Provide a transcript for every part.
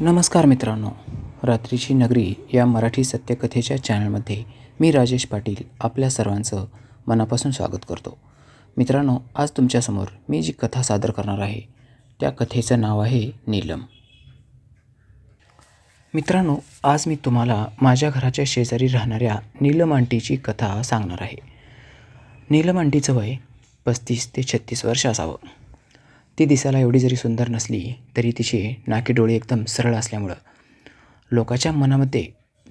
नमस्कार मित्रांनो. रात्रीची नगरी या मराठी सत्यकथेच्या चॅनलमध्ये मी राजेश पाटील आपल्या सर्वांचं मनापासून स्वागत करतो. मित्रांनो आज तुमच्यासमोर मी जी कथा सादर करणार आहे त्या कथेचं नाव आहे नीलम. मित्रांनो आज मी तुम्हाला माझ्या घराच्या शेजारी राहणाऱ्या नीलम आंटीची कथा सांगणार आहे. नीलम आंटीचं वय पस्तीस ते छत्तीस वर्ष असावं. ती दिसायला एवढी जरी सुंदर नसली तरी तिचे नाकी डोळे एकदम सरळ असल्यामुळं. लोकांच्या मनामध्ये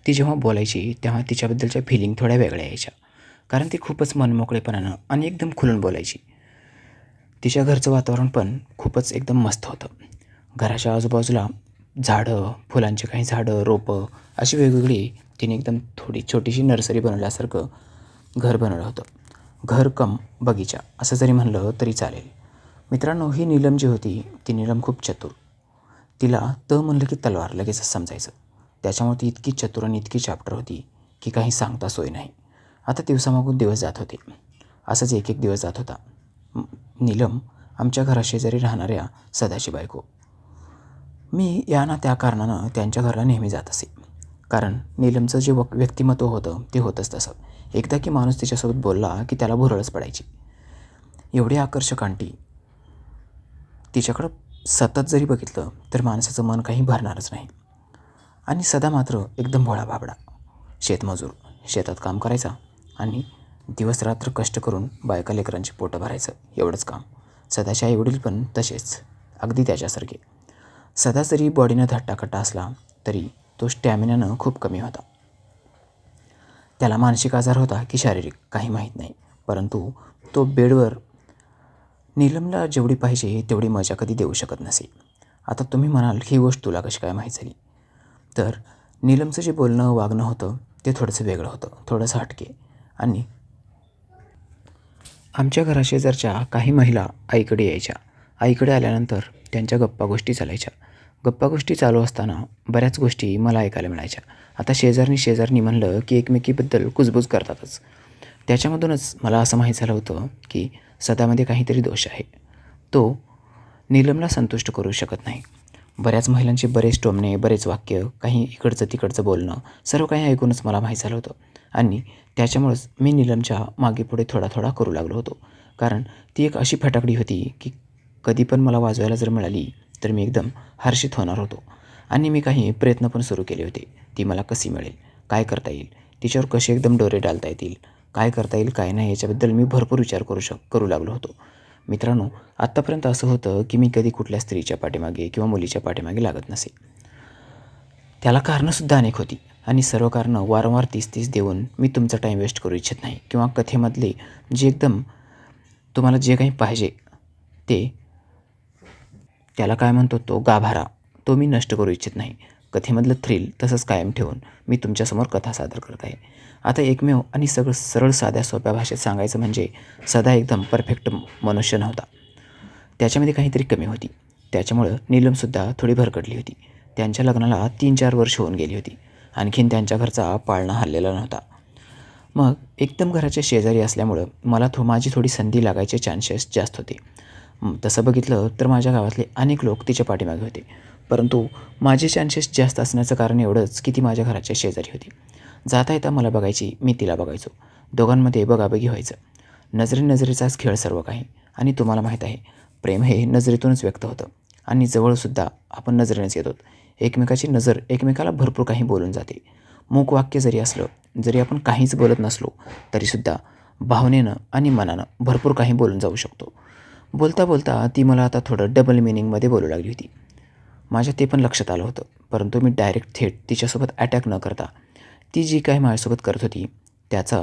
ती जेव्हा बोलायची तेव्हा तिच्याबद्दलच्या फिलिंग थोड्या वेगळ्या यायच्या. कारण ती खूपच मनमोकळेपणानं आणि एकदम खुलून बोलायची. तिच्या घरचं वातावरण पण खूपच एकदम मस्त होतं. घराच्या आजूबाजूला झाडं फुलांची काही झाडं रोपं अशी वेगवेगळी तिने एकदम थोडी छोटीशी नर्सरी बनवल्यासारखं घर बनवलं होतं. घर कम बगीचा असं जरी म्हणलं तरी चालेल. मित्रांनो ही नीलम जी होती ती नीलम खूप चतुर. तिला त म्हणलं की तलवार लगेचच समजायचं. त्याच्यामुळे ती इतकी चतुर आणि इतकी चॅप्टर होती की काही सांगता सोय नाही. आता दिवसामागून दिवस जात होते. असंच एक एक दिवस जात होता. नीलम आमच्या घराशेजारी राहणाऱ्या सदाची बायको. मी या ना त्या कारणानं त्यांच्या घराला नेहमी जात असे. कारण नीलमचं जे वक व्यक्तिमत्व होतं ते होतंच तसं. एकदा की माणूस तिच्यासोबत बोलला की त्याला भुरळच पडायची. एवढी आकर्षक आंटी तिच्याकडं सतत जरी बघितलं तर माणसाचं मन काही भरणारच नाही. आणि सदा मात्र एकदम भोळा भाबडा शेतमजूर शेतात काम करायचा आणि दिवसरात्र कष्ट करून बायका लेकरांची पोटं भरायचं एवढंच काम. सदाचे आईवडील पण तसेच अगदी त्याच्यासारखे. सदा जरी बॉडीनं धट्टाकट्टा असला तरी तो स्टॅमिनानं खूप कमी होता. त्याला मानसिक आजार होता की शारीरिक काही माहीत नाही परंतु तो बेडवर नीलमला जेवढी पाहिजे तेवढी मजा कधी देऊ शकत नसे. आता तुम्ही म्हणाल ही गोष्ट तुला कशी काय माहीत झाली? तर नीलमचं जे बोलणं वागणं होतं ते थोडंसं वेगळं होतं थोडंसं हटके. आणि आमच्या घराशेजारच्या काही महिला आईकडे यायच्या. आईकडे आल्यानंतर त्यांच्या गप्पा गोष्टी चालायच्या. गप्पा गोष्टी चालू असताना बऱ्याच गोष्टी मला ऐकायला मिळायच्या. आता शेजारनी शेजारनी म्हणलं की एकमेकीबद्दल कुजबूज करतातच. त्याच्यामधूनच मला असं माहीत झालं होतं की सदामध्ये काहीतरी दोष आहे. तो नीलमला संतुष्ट करू शकत नाही. बऱ्याच महिलांचे बरेच टोमणे बरेच वाक्य काही इकडचं तिकडचं बोलणं सर्व काही ऐकूनच मला माहीत झालं होतं. आणि त्याच्यामुळंच मी नीलमच्या मागे पुढे थोडा थोडा करू लागलो होतो. कारण ती एक अशी फटाकडी होती की कधी पण मला वाजवायला जर मिळाली तर मी एकदम हर्षित होणार होतो. आणि मी काही प्रयत्न पण सुरू केले होते. ती मला कशी मिळेल? काय करता येईल? तिच्यावर कसे एकदम डोरे डालता येतील? काय करता येईल काय नाही याच्याबद्दल मी भरपूर विचार करू शक करू लागलो होतो. मित्रांनो आत्तापर्यंत असं होतं की मी कधी कुठल्या स्त्रीच्या पाठीमागे किंवा मुलीच्या पाठीमागे लागत नसे. त्याला कारणंसुद्धा अनेक होती आणि सर्व कारणं वारंवार तीस तीस देऊन मी तुमचा टाईम वेस्ट करू इच्छित नाही किंवा कथेमधले जे एकदम तुम्हाला जे काही पाहिजे ते त्याला काय म्हणतो तो गाभारा तो मी नष्ट करू इच्छित नाही. कथेमधलं थ्रिल तसंच कायम ठेवून मी तुमच्यासमोर कथा सादर करत आहे. आता एकमेव आणि सगळं सरळ साध्या सोप्या भाषेत सांगायचं म्हणजे सदा एकदम परफेक्ट मनुष्य नव्हता. त्याच्यामध्ये काहीतरी कमी होती. त्याच्यामुळं नीलमसुद्धा थोडी भरकटली होती. त्यांच्या लग्नाला तीन चार वर्ष होऊन गेली होती. आणखीन त्यांच्या घरचा पाळणा हल्लेला नव्हता. मग एकदम घराच्या शेजारी असल्यामुळं मला थो माझी थोडी संधी लागायचे चान्सेस जास्त होते. तसं बघितलं तर माझ्या गावातले अनेक लोक तिच्या पाठीमागे होते. परंतु माझे चान्सेस जास्त असण्याचं कारण एवढंच की ती माझ्या घराच्या शेजारी होती. जाता येता मला बघायची मी तिला बघायचो. दोघांमध्ये बघाबघी व्हायचं. नजरे नजरेचाच खेळ सर्व काही. आणि तुम्हाला माहीत आहे प्रेम हे नजरेतूनच व्यक्त होतं. आणि जवळसुद्धा आपण नजरेनेच येतो. एकमेकाची नजर एकमेकाला भरपूर काही बोलून जाते. मूक वाक्य जरी असलं जरी आपण काहीच बोलत नसलो तरीसुद्धा भावनेनं आणि मनानं भरपूर काही बोलून जाऊ शकतो. बोलता बोलता ती मला आता थोडं डबल मिनिंगमध्ये बोलू लागली होती. माझ्या ते पण लक्षात आलं होतं. परंतु मी डायरेक्ट थेट तिच्यासोबत अटॅक न करता ती जी काही माझ्यासोबत करत होती त्याचा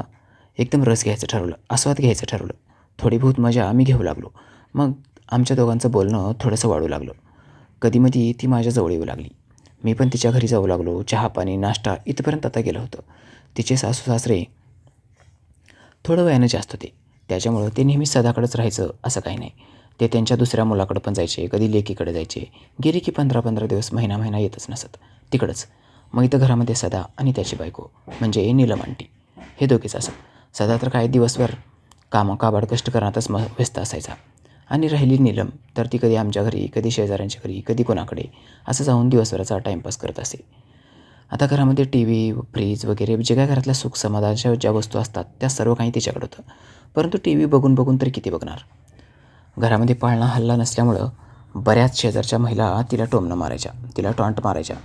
एकदम रस घ्यायचं ठरवलं आस्वाद घ्यायचं ठरवलं. थोडी बहुत मजा आम्ही घेऊ लागलो. मग आमच्या दोघांचं बोलणं थोडंसं वाढू लागलं. कधीमधी ती माझ्याजवळ येऊ लागली. मी पण तिच्या घरी जाऊ लागलो चहा पाणी नाश्ता इथपर्यंत आता गेलं होतं. तिचे सासू सासरे थोडं वयानं जास्त होते. त्याच्यामुळं ते नेहमी सदाकडंच राहायचं असं काही नाही. ते त्यांच्या दुसऱ्या मुलाकडं पण जायचे कधी लेकीकडे जायचे. गेले की पंधरा पंधरा दिवस महिना महिना येतच नसत. तिकडंच. मग इथं घरामध्ये सदा आणि त्याची बायको म्हणजे नीलम आंटी. हे दोघेच असत. सदा तर काय दिवसभर कामं काबाड कष्ट करण्यातच म व्यस्त असायचा. आणि राहिली नीलम तर ती कधी आमच्या घरी कधी शेजाऱ्यांच्या घरी कधी कोणाकडे असं जाऊन दिवसभराचा टाईमपास करत असे. आता घरामध्ये टी व्ही फ्रीज वगैरे जे काय घरातल्या सुख समाधानाच्या ज्या वस्तू असतात त्या सर्व काही तिच्याकडं होतं. परंतु टी व्ही बघून बघून तर किती बघणार? घरामध्ये पाळणा हल्ला नसल्यामुळं बऱ्याच शेजारच्या महिला तिला टोमणं मारायच्या तिला टॉन्ट मारायच्या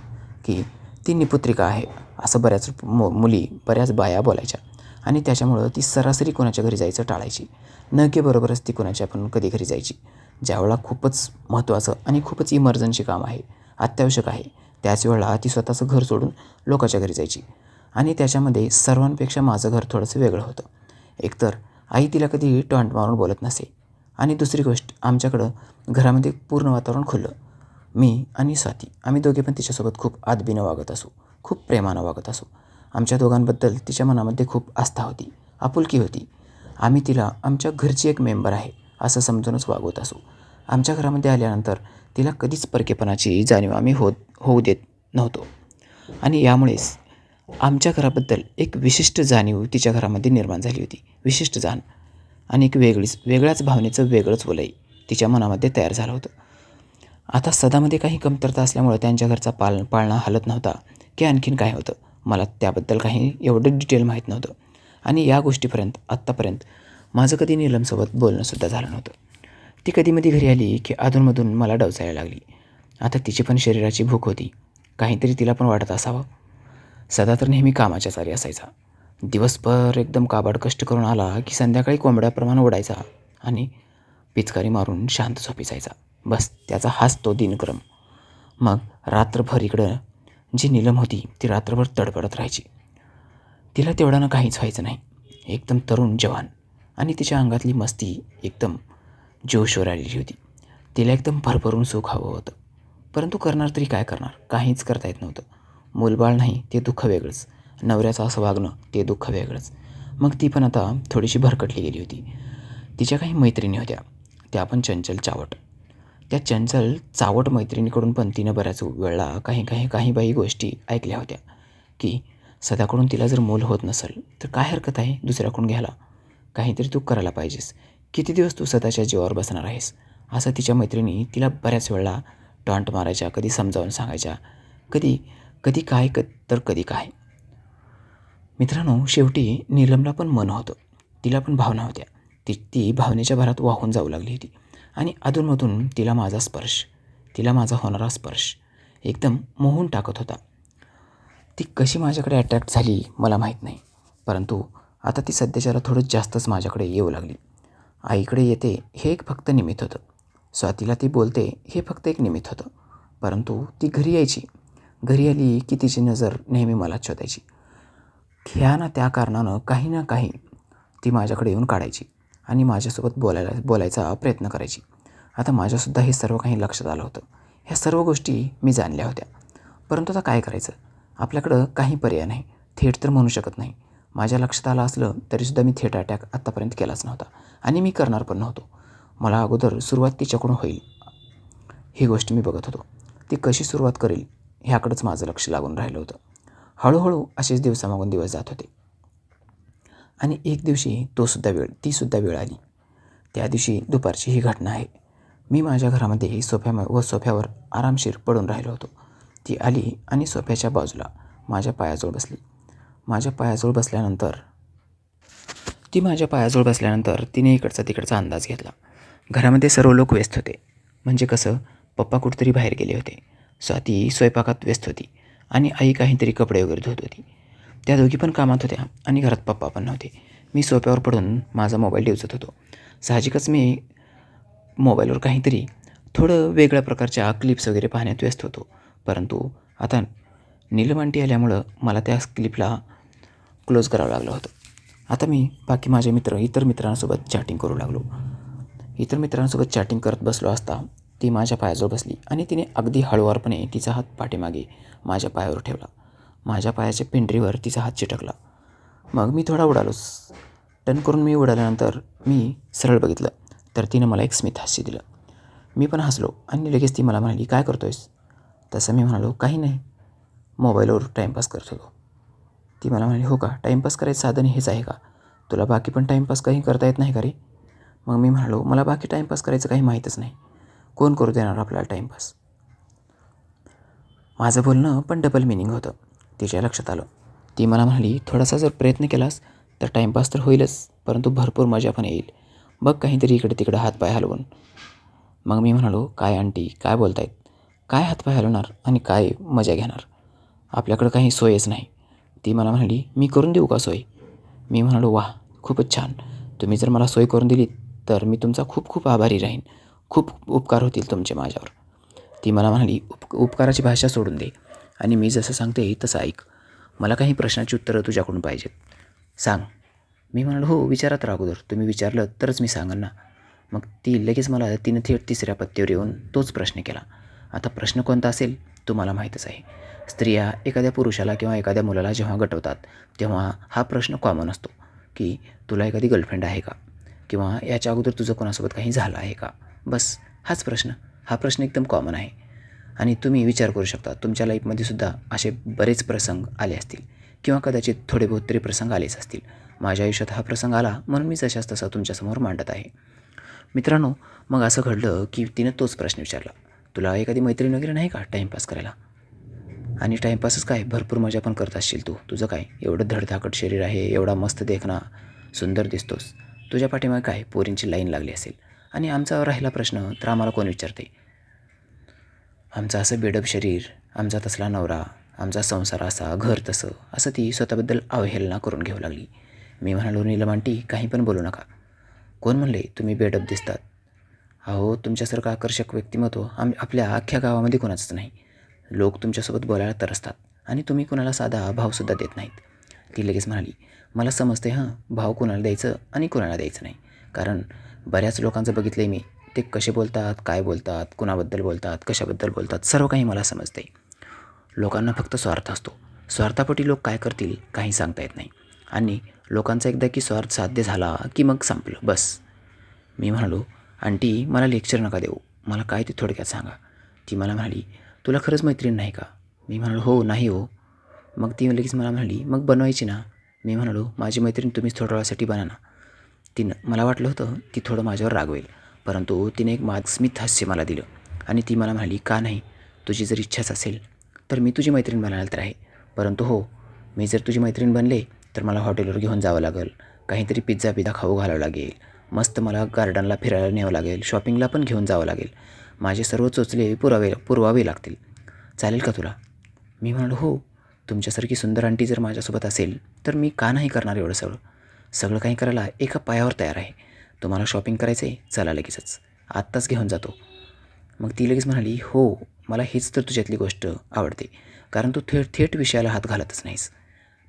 की ती निपुत्रिका आहे असं बऱ्याच मु मुली बऱ्याच बाया बोलायच्या. आणि त्याच्यामुळं ती सरासरी कोणाच्या घरी जायचं टाळायची. न की बरोबरच ती कोणाच्या पण कधी घरी जायची. ज्यावेळेला खूपच महत्त्वाचं आणि खूपच इमर्जन्सी काम आहे अत्यावश्यक आहे त्याच वेळेला ती स्वतःचं घर सोडून लोकांच्या घरी जायची. आणि त्याच्यामध्ये सर्वांपेक्षा माझं घर थोडंसं वेगळं होतं. एकतर आई तिला कधी टॉन्ट मारून बोलत नसे आणि दुसरी गोष्ट आमच्याकडं घरामध्ये पूर्ण वातावरण खुलं. मी आणि स्वाती आम्ही दोघे पण तिच्यासोबत खूप आदबीनं वागत असू खूप प्रेमानं वागत असू. आमच्या दोघांबद्दल तिच्या मनामध्ये खूप आस्था होती आपुलकी होती. आम्ही तिला आमच्या घरची एक मेंबर आहे असं समजूनच वागवत असू. आमच्या घरामध्ये आल्यानंतर तिला कधीच परकेपणाची जाणीव आम्ही होत होऊ देत नव्हतो. आणि यामुळेच आमच्या घराबद्दल एक विशिष्ट जाणीव तिच्या घरामध्ये निर्माण झाली होती विशिष्ट जाण. आणि एक वेगळीच वेगळ्याच भावनेचं वेगळंच वलय तिच्या मनामध्ये तयार झालं होतं. आता सदामध्ये काही कमतरता असल्यामुळं त्यांच्या घरचा पाल पाळणा हलत नव्हता की आणखीन काय होतं? मला त्याबद्दल काही एवढं डिटेल माहीत नव्हतं. आणि या गोष्टीपर्यंत आत्तापर्यंत माझं कधी नीलमसोबत बोलणंसुद्धा झालं नव्हतं. ती कधीमधी घरी आली की अधूनमधून मला डवचायला लागली. आता तिची पण शरीराची भूक होती. काहीतरी तिला पण वाटत असावं. सदा तर नेहमी कामाच्या चारी असायचा. दिवसभर एकदम काबाड कष्ट करून आला की संध्याकाळी कोंबड्याप्रमाणे उडायचा आणि पिचकारी मारून शांत झोपी जायचा बस त्याचा हाच तो दिनक्रम. मग रात्रभर इकडं जी नीलम होती ती रात्रभर तडफडत राहायची. तिला तेवढ्यानं काहीच व्हायचं नाही. एकदम तरुण जवान आणि तिच्या अंगातली मस्ती एकदम जोशवर आलेली होती. तिला एकदम भरभरून सुख हवं होतं. परंतु करणार तरी काय करणार? काहीच करता येत नव्हतं. मूलबाळ नाही ते दुःख वेगळंच. नवऱ्याचं असं वागणं ते दुःख वेगळंच. मग ती पण आता थोडीशी भरकटली गेली होती. तिच्या काही मैत्रिणी होत्या. त्या पण चंचल चावट. त्या चंचल चावट मैत्रिणीकडून पण तिनं बऱ्याच वेळा काही काही काही बाई गोष्टी ऐकल्या होत्या. की सदाकडून तिला जर मूल होत नसेल तर काय हरकत आहे दुसऱ्याकडून घ्यायला? काहीतरी तू करायला पाहिजेस. किती दिवस तू स्वतःच्या जीवावर बसणार आहेस? असं तिच्या मैत्रिणी तिला बऱ्याच वेळा टॉन्ट मारायच्या कधी समजावून सांगायच्या. कधी कधी काय क तर कधी काय. मित्रांनो शेवटी नीलमला पण मन होतं. तिला पण भावना होत्या. ती ती भावनेच्या भरात वाहून जाऊ लागली होती. आणि अधूनमधून तिला माझा स्पर्श तिला माझा होणारा स्पर्श एकदम मोहून टाकत होता. ती कशी माझ्याकडे अट्रॅक्ट झाली मला माहीत नाही. परंतु आता ती सध्याच्याला थोडं जास्तच माझ्याकडे येऊ लागली. आईकडे येते हे एक फक्त निमित्त होतं. स्वातीला ती बोलते हे फक्त एक निमित्त होतं. परंतु ती घरी यायची. घरी आली की तिची नजर नेहमी मलाच शोधायची. ह्या ना त्या कारणानं काही ना काही ती माझ्याकडे येऊन काढायची आणि माझ्यासोबत बोलायला बोलायचा प्रयत्न करायची. आता माझ्यासुद्धा हे सर्व काही लक्षात आलं होतं. ह्या सर्व गोष्टी मी जाणल्या होत्या. परंतु आता काय करायचं? आपल्याकडं काही पर्याय नाही. थेट तर म्हणू शकत नाही. माझ्या लक्षात आलं असलं तरीसुद्धा मी थेट अटॅक आत्तापर्यंत केलाच नव्हता. आणि मी करणार पण नव्हतो. मला अगोदर सुरुवात तिच्याकडून होईल ही गोष्ट मी बघत होतो. ती कशी सुरुवात करेल ह्याकडंच माझं लक्ष लागून राहिलं होतं. हळूहळू असेच दिवसामागून दिवस जात होते. आणि एक दिवशी तोसुद्धा वेळ तीसुद्धा वेळ आली. त्या दिवशी दुपारची ही घटना आहे. मी माझ्या घरामध्ये सोफ्या व सोफ्यावर आरामशीर पडून राहिलो होतो. ती आली आणि सोफ्याच्या बाजूला माझ्या पायाजवळ बसली. माझ्या पायाजवळ बसल्यानंतर ती माझ्या पायाजवळ बसल्यानंतर तिने इकडचा तिकडचा अंदाज घेतला. घरामध्ये सर्व लोक व्यस्त होते. म्हणजे कसं पप्पा कुठेतरी बाहेर गेले होते. स्वाती स्वयंपाकात व्यस्त होती. आणि आई काहीतरी कपडे वगैरे धुत होती. त्या दोघी पण कामात होत्या आणि घरात पप्पा पण नव्हते. मी सोप्यावर पडून माझा मोबाईल डिवचत होतो. साहजिकच मी मोबाईलवर काहीतरी थोडं वेगळ्या प्रकारच्या क्लिप्स वगैरे पाहण्यात व्यस्त होतो. परंतु आता नीलमांटी आल्यामुळं मला त्या क्लिपला क्लोज करावं लागलं होतं. आता मी बाकी माझे मित्र इतर मित्रांसोबत चॅटिंग करू लागलो. इतर मित्रांसोबत चॅटिंग करत बसलो असता ती माझ्या पायाजवळ बसली आणि तिने अगदी हळुवारपणे तिचा हात पाठीमागे माझ्या पायावर ठेवला. माझ्या पायाच्या पिंडरीवर तिचा हात चिटकला. मग मी थोडा उडालोच टन करून मी उडाल्यानंतर मी सरळ बघितलं तर तिनं मला एक स्मित हास्य दिलं. मी पण हसलो आणि लगेच ती मला म्हणाली काय करतो आहेस तसं मी म्हणालो काही नाही. मोबाईलवर टाईमपास करत होतो. ती मला म्हणाली हो का? टाईमपास करायचं साधन हेच आहे का? तुला बाकी पण टाईमपास काही करता येत नाही का रे? मग मी म्हणालो मला बाकी टाईमपास करायचं काही माहीतच नाही. कोण करू देणार आपल्याला टाईमपास माझं बोलणं पण डबल मिनिंग होतं. तिच्या लक्षात आलं. ती मला म्हणाली थोडासा जर प्रयत्न केलास तर टाईमपास तर होईलच परंतु भरपूर मजा पण येईल. बघ काहीतरी इकडे तिकडे हातपाय हलवून. मग मी म्हणालो काय आंटी काय बोलतायत? काय हातपाय हलवणार आणि काय मजा घेणार? आपल्याकडं काही सोयच नाही. ती मला म्हणाली मी करून देऊ का सोय? मी म्हणालो वा खूपच छान. तुम्ही जर मला सोय करून दिली तर मी तुमचा खूप खूप आभारी राहीन. खूप उपकार होतील तुमचे माझ्यावर. ती मला म्हणाली उप उपकाराची भाषा सोडून दे. आणि मी जसं सांगते तसं ऐक. मला काही प्रश्नाची उत्तरं तुझ्याकडून पाहिजेत. सांग. मी म्हणालो हो विचारात अगोदर. तुम्ही विचारलं तरच मी सांगन ना. मग ती लगेच मला तिनं थेट तिसऱ्या पत्त्यावर येऊन तोच प्रश्न केला. आता प्रश्न कोणता असेल तुम्हाला माहीतच आहे. स्त्रिया एखाद्या पुरुषाला किंवा एखाद्या मुलाला जेव्हा गटवतात तेव्हा हा प्रश्न कॉमन असतो की तुला एखादी गर्लफ्रेंड आहे का? किंवा याच्या अगोदर तुझं कोणासोबत काही झालं आहे का? बस हाच प्रश्न. हा प्रश्न एकदम कॉमन आहे. आणि तुम्ही विचार करू शकता तुमच्या लाईफमध्ये सुद्धा असे बरेच प्रसंग आले असतील. किंवा कदाचित थोडे बहुत तरी प्रसंग आलेच असतील. माझ्या आयुष्यात हा प्रसंग आला म्हणून मी जशाच तसा तुमच्यासमोर मांडत आहे. मित्रांनो मग असं घडलं की तिनं तोच प्रश्न विचारला. तुला एखादी मैत्रीण वगैरे नाही का टाईमपास करायला? आणि टाईमपासच काय? भरपूर मजा पण करत असशील तू. तुझं काय? एवढं धडधाकट शरीर आहे एवढा मस्त देखना सुंदर दिसतोस. तुझ्या पाठीमागे काय? पोरींची लाईन लागली असेल. आणि आमचा राहिला प्रश्न तर आम्हाला कोण विचारते? आमचं असं बेडप शरीर आमचा तसला नवरा आमचा संसार असा घर तसं असं ती स्वतःबद्दल अवहेलना करून घेऊ लागली. मी म्हणालो नीलमांटी काही पण बोलू नका. कोण म्हणले तुम्ही बेडप दिसतात. अहो तुमच्यासारखं आकर्षक व्यक्तिमत्व आम आपल्या अख्ख्या गावामध्ये कोणाचंच नाही. लोक तुमच्यासोबत बोलायला तरसतात आणि तुम्ही कुणाला साधा भावसुद्धा देत नाहीत. ती लगेच म्हणाली मला समजते हां भाव कुणाला द्यायचं आणि कुणाला द्यायचं नाही. कारण बऱ्याच लोकांचं बघितलं आहे मी. ते कसे बोलतात काय बोलतात कुणाबद्दल बोलतात कशाबद्दल बोलतात सर्व काही मला समजते लोकांना फक्त स्वार्थ असतो. स्वार्थापोटी लोक काय करतील काही सांगता येत नाही. आणि लोकांचा एकदा की स्वार्थ साध्य झाला की मग संपलं बस. मी म्हणालो आंटी मला लेक्चर नका देऊ. मला काय ते थोडक्यात सांगा. ती मला म्हणाली तुला खरंच मैत्रीण नाही का? मी म्हणालो हो नाही हो. मग ती लगेच मला म्हणाली मग बनवायची ना? मी म्हणालो माझी मैत्रीण तुम्हीच थोड्या वेळासाठी बना ना. तिनं मला वाटलं होतं ती थोडं माझ्यावर रागवेल परंतु तिने एक मास्मित हास्य मला दिलं आणि ती मला म्हणाली का नाही? तुझी जर इच्छाच असेल तर मी तुझी मैत्रीण बनायला तर आहे. परंतु हो मी जर तुझी मैत्रीण बनले तर मला हॉटेलवर घेऊन जावं लागेल. काहीतरी पिझ्झा पिझ्झा खाऊ घालावं लागेल. मस्त मला गार्डनला फिरायला न्यावं लागेल. शॉपिंगला पण घेऊन जावं लागेल. माझे सर्व चोचले पुरावे पुरवावे लागतील. चालेल का तुला? मी म्हणालो हो. तुमच्यासारखी सुंदर आंटी जर माझ्यासोबत असेल तर मी का नाही करणार एवढं सगळं? सगळं काही करायला एका पायावर तयार आहे. तुम्हाला शॉपिंग करायचं आहे चला लगेचच. आत्ताच घेऊन जातो. मग ती लगेच म्हणाली हो मला हीच तर तुझ्यातली गोष्ट आवडते. कारण तू थेट थेट विषयाला हात घालतच नाहीस.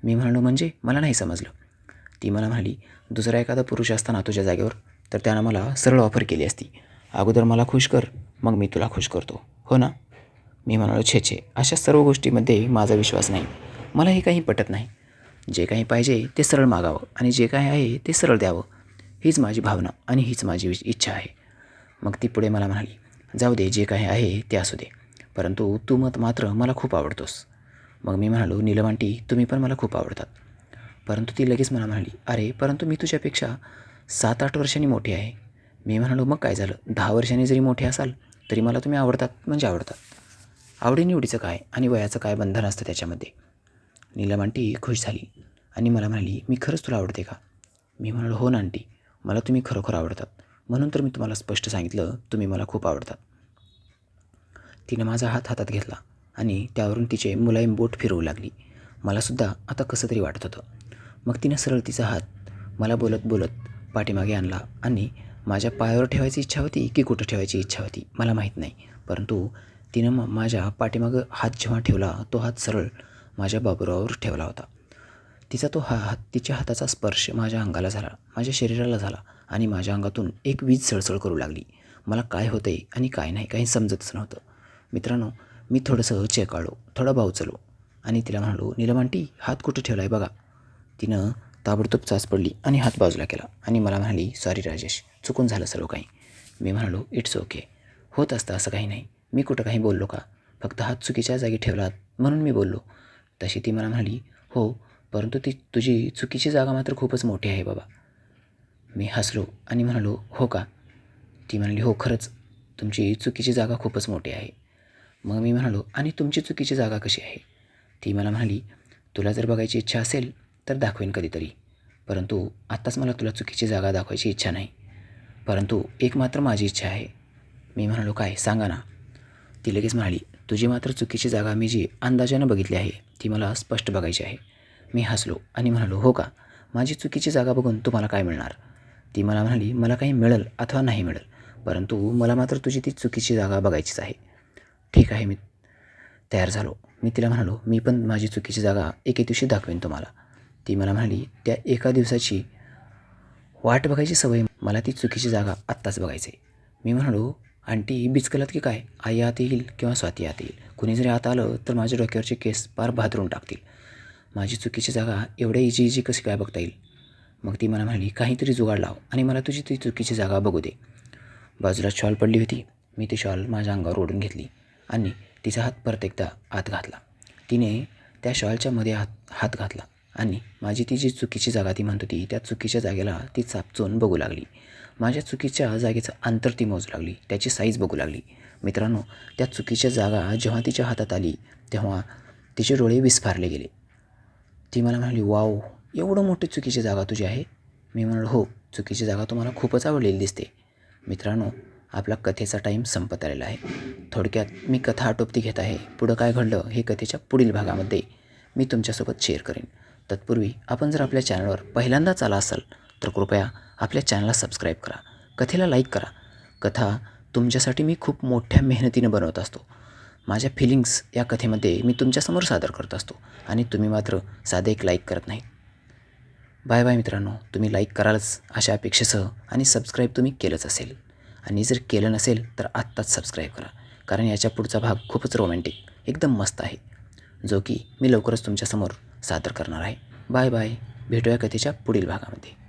मी म्हणालो म्हणजे मला नाही समजलं. ती मला म्हणाली दुसरा एखादा पुरुष असताना तुझ्या जागेवर तर त्यानं मला सरळ ऑफर केली असती. अगोदर मला खुश कर मग मी तुला खुश करतो. हो ना? मी म्हणालो छे छे. अशा सर्व गोष्टीमध्ये माझा विश्वास नाही. मला हे काही पटत नाही. जे काही पाहिजे ते सरळ मागावं आणि जे काही आहे ते सरळ द्यावं. हीच माझी भावना आणि हीच माझी इच्छा आहे. मग ती पुढे मला म्हणाली जाऊ दे जे काही आहे ते असू दे. परंतु तू मत मात्र मला खूप आवडतोस. मग मी म्हणालो नीलमांटी तुम्ही पण मला खूप आवडतात. परंतु ती लगेच मला म्हणाली अरे परंतु मी तुझ्यापेक्षा सात आठ वर्षांनी मोठी आहे. मी म्हणालो मग काय झालं? दहा वर्षांनी जरी मोठे असाल तरी मला तुम्ही आवडतात म्हणजे आवडतात. आवडीनिवडीचं काय आणि वयाचं काय बंधन असतं त्याच्यामध्ये? नीलम आंटी खुश झाली. आणि मला म्हणाली मी खरंच तुला आवडते का? मी म्हणालो हो ना आंटी. मला तुम्ही खरोखर आवडतात. म्हणून तर मी तुम्हाला स्पष्ट सांगितलं तुम्ही मला खूप आवडतात. तिनं माझा हात हातात घेतला आणि त्यावरून तिचे मुलायम बोट फिरवू लागली. मलासुद्धा आता कसं तरी वाटत होतं. मग तिनं सरळ तिचा हात मला बोलत बोलत पाठीमागे आणला आणि माझ्या पायावर ठेवायची इच्छा होती की कुठं ठेवायची इच्छा होती मला माहीत नाही. परंतु तिनं माझ्या पाठीमागं हात जेव्हा ठेवला तो हात सरळ माझ्या बाबुरावर ठेवला होता. तिचा तो हा हात तिच्या हाताचा स्पर्श माझ्या अंगाला झाला. माझ्या शरीराला झाला आणि माझ्या अंगातून एक वीज सळसळ करू लागली. मला काय होतं आहे आणि काय नाही काही समजतच नव्हतं. मित्रांनो मी थोडंसं चेकाळलो थोडा भावचलो आणि तिला म्हणालो निलमांटी हात कुठं ठेवला आहे बघा. तिनं ताबडतोब चाच पडली आणि हात बाजूला केला आणि मला म्हणाली सॉरी राजेश चुकून झालं सर्व काही. मी म्हणालो इट्स ओके. होत असतं असं काही नाही. मी कुठं काही बोललो का? फक्त हात चुकीच्या जागी ठेवलात म्हणून मी बोललो. तशी ती मला म्हणाली हो परंतु ती तुझी चुकीची जागा मात्र खूपच मोठी आहे बाबा. मी हसलो आणि म्हणालो हो का? ती म्हणाली हो खरंच. तुमची चुकीची जागा खूपच मोठी आहे. मग मी म्हणालो आणि तुमची चुकीची जागा कशी आहे? ती मला म्हणाली तुला जर बघायची इच्छा असेल तर दाखवेन कधीतरी. परंतु आत्ताच मला तुला चुकीची जागा दाखवायची इच्छा नाही. परंतु एक मात्र माझी इच्छा आहे. मी म्हणालो काय? सांगा ना. ती लगेच म्हणाली तुझी मात्र चुकीची जागा मी जी अंदाजानं बघितली आहे ती मला स्पष्ट बघायची आहे. मी हसलो आणि म्हणालो हो का? माझी चुकीची जागा बघून तुम्हाला काय मिळणार? ती मला म्हणाली मला काही मिळेल अथवा नाही मिळेल परंतु मला मात्र तुझी ती चुकीची जागा बघायचीच आहे. ठीक आहे मी तयार झालो. मी तिला म्हणालो मी पण माझी चुकीची जागा एके दिवशी दाखवेन तुम्हाला. ती मला म्हणाली त्या एका दिवसाची वाट बघायची सवय मला ती चुकीची जागा आत्ताच बघायची आहे मी म्हणालो आंटी बिचकलत की काय? आई आत येईल किंवा स्वाती आत येईल? कुणी जरी आत आलं तर माझ्या डोक्यावरचे केस पार भादरून टाकतील. माझी चुकीची जागा एवढ्या इजी इजी कशी काय बघता येईल? मग ती मला म्हणाली काहीतरी जुगाड लाव आणि मला तुझी ती चुकीची जागा बघू दे. बाजूला शॉल पडली होती. मी ती शॉल माझ्या अंगावर ओढून घेतली आणि तिचा हात परत एकदा आत घातला. तिने त्या शॉलच्या मध्ये हात हात घातला आणि माझी ती जी चुकीची जागा ती म्हणत होती त्या चुकीच्या जागेला ती चापचून बघू लागली. माझ्या चुकीच्या जागेचं अंतर ती मोजू लागली. त्याची साईज बघू लागली. मित्रांनो त्या चुकीच्या जागा जेव्हा तिच्या हातात आली तेव्हा तिचे डोळे विस्फारले गेले. ती मला म्हणाली वाव एवढं मोठी चुकीची जागा तुझी आहे. मी म्हणालो हो चुकीची जागा तुम्हाला खूपच आवडलेली दिसते. मित्रांनो आपला कथेचा टाईम संपत आलेला आहे. थोडक्यात मी कथा आटोपती घेत आहे. पुढं काय घडलं हे कथेच्या पुढील भागामध्ये मी तुमच्यासोबत शेअर करेन. तत्पूर्वी आपण जर आपल्या चॅनलवर पहिल्यांदाच आला असाल तर कृपया आपल्या चॅनलला सबस्क्राईब करा. कथेला लाईक करा. कथा तुमच्यासाठी मी खूप मोठ्या मेहनतीनं बनवत असतो. माझ्या फिलिंग्स या कथेमध्ये मी तुमच्यासमोर सादर करत असतो आणि तुम्ही मात्र साधे एक लाईक करत नाही बाय बाय मित्रांनो. तुम्ही लाईक करालच अशा अपेक्षेसह आणि सबस्क्राईब तुम्ही केलंच असेल. आणि जर केलं नसेल तर आत्ताच सबस्क्राईब करा. कारण याच्या पुढचा भाग खूपच रोमॅन्टिक एकदम मस्त आहे. जो की मी लवकरच तुमच्यासमोर सादर करणार आहे. बाय बाय भेटूया कथेच्या पुढील भागामध्ये.